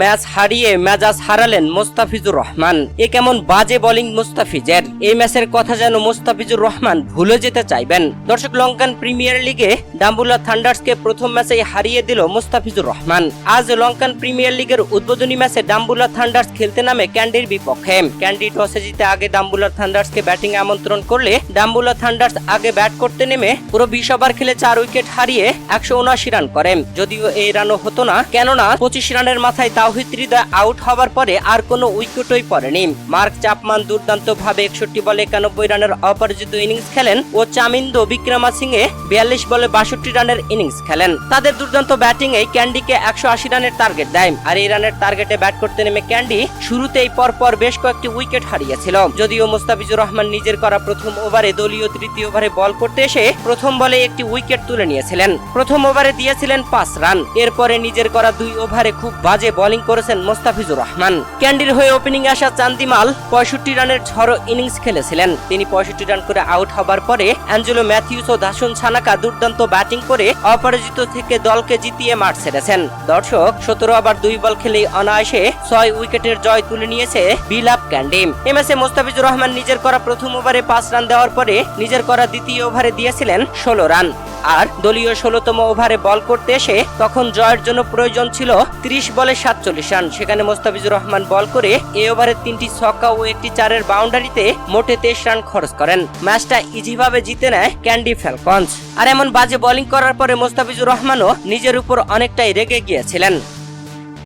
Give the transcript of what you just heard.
Match হারিয়ে মেজাজ হারালেন মোস্তাফিজুর রহমান। এ কেমন বাজে বোলিং মোস্তাফিজের? এই ম্যাচের কথা যেন মোস্তাফিজুর রহমান ভুলে যেতে চাইবেন। দর্শক, লঙ্কান প্রিমিয়ার লিগে ডাম্বুলা থান্ডার্সকে প্রথম ম্যাচেই হারিয়ে দিল মোস্তাফিজুর রহমান। আজ লঙ্কান প্রিমিয়ার লিগের উদ্বোধনী ম্যাচে ডাম্বুলা থান্ডার্স খেলতে নামে ক্যান্ডির বিপক্ষে। ক্যান্ডি টসে জিতে আগে ডাম্বুলা থান্ডার্সকে ব্যাটিং আমন্ত্রণ করলে ডাম্বুলা থান্ডার্স আগে ব্যাট করতে নেমে পুরো বিশ ওভার খেলে চার উইকেট হারিয়ে একশো উনআশি রান করেন। যদিও এই রানও হতো না, কেননা পঁচিশ রানের মাথায় তাওহিদ হৃদয় আউট হওয়ার পরে আর কোনো উইকেটই পড়েনি। মার্ক চাপমান দুর্দান্ত ভাবে একষট্টি বলে একানব্বই রানের অপরাজিত ইনিংস খেলেন ও চামিন্দ বিক্রমা এ বিয়াল্লিশ বলে বাষট্টি রানের ইনিংস খেলেন। তাদের দুর্দান্ত ব্যাটিং এ ক্যান্ডিকে একশো আশি রানের টার্গেট দেয়। আর এই রানের টার্গেটে ব্যাট করতে নেমে ক্যান্ডি শুরুতেই পরপর বেশ কয়েকটি উইকেট হারিয়েছিল। যদিও মুস্তাফিজুর রহমান নিজের করা প্রথম ওভারে দলীয় তৃতীয় ওভারে বল করতে এসে প্রথম বলে একটি উইকেট তুলে নিয়েছিলেন। প্রথম ওভারে দিয়েছিলেন পাঁচ রান। এরপরে নিজের করা দুই ওভারে খুব বাজে বোলিং করেছেন মোস্তাফিজুর রহমান। ক্যান্ডির হয়ে ওপেনিং আসা চান্দিমাল পঁয়ষট্টি রানের ঝড়ো ইনিংস খেলেছিলেন। তিনি পঁয়ষট্টি রান করে আউট হবার পরে অ্যাঞ্জেলো ম্যাথিউস ও দাসুন ছানাকা দুর্দান্ত ব্যাটিং করে অপরাজিত থেকে দলকে জিতিয়ে মাঠ ছেড়েছেন। দর্শক, সতেরো ওভার দুই বল খেলেই অনায়াসে ছয় উইকেটের জয় তুলে নিয়েছে বিলাপ ক্যান্ডি এ ম্যাচে মোস্তাফিজুর রহমান নিজের করা প্রথম ওভারে পাঁচ রান দেওয়ার পরে নিজের করা দ্বিতীয় ওভারে দিয়েছিলেন ষোলো রান। আর দলীয় ষোলোতম ওভারে বল করতে এসে তখন জয়ের জন্য প্রয়োজন ছিল ত্রিশ বলে সাতচল্লিশ রান। সেখানে মোস্তাফিজুর রহমান বল করে এ ওভারে তিনটি ছক্কা ও একটি চারের বাউন্ডারিতে মোটে তেইশ রান খরচ করেন। ম্যাচটা ইজিভাবে জিতে নেয় ক্যান্ডি ফ্যালকনস। আর এমন বাজে বোলিং করার পরে মোস্তাফিজুর রহমানও নিজের উপর অনেকটাই রেগে গিয়েছিলেন।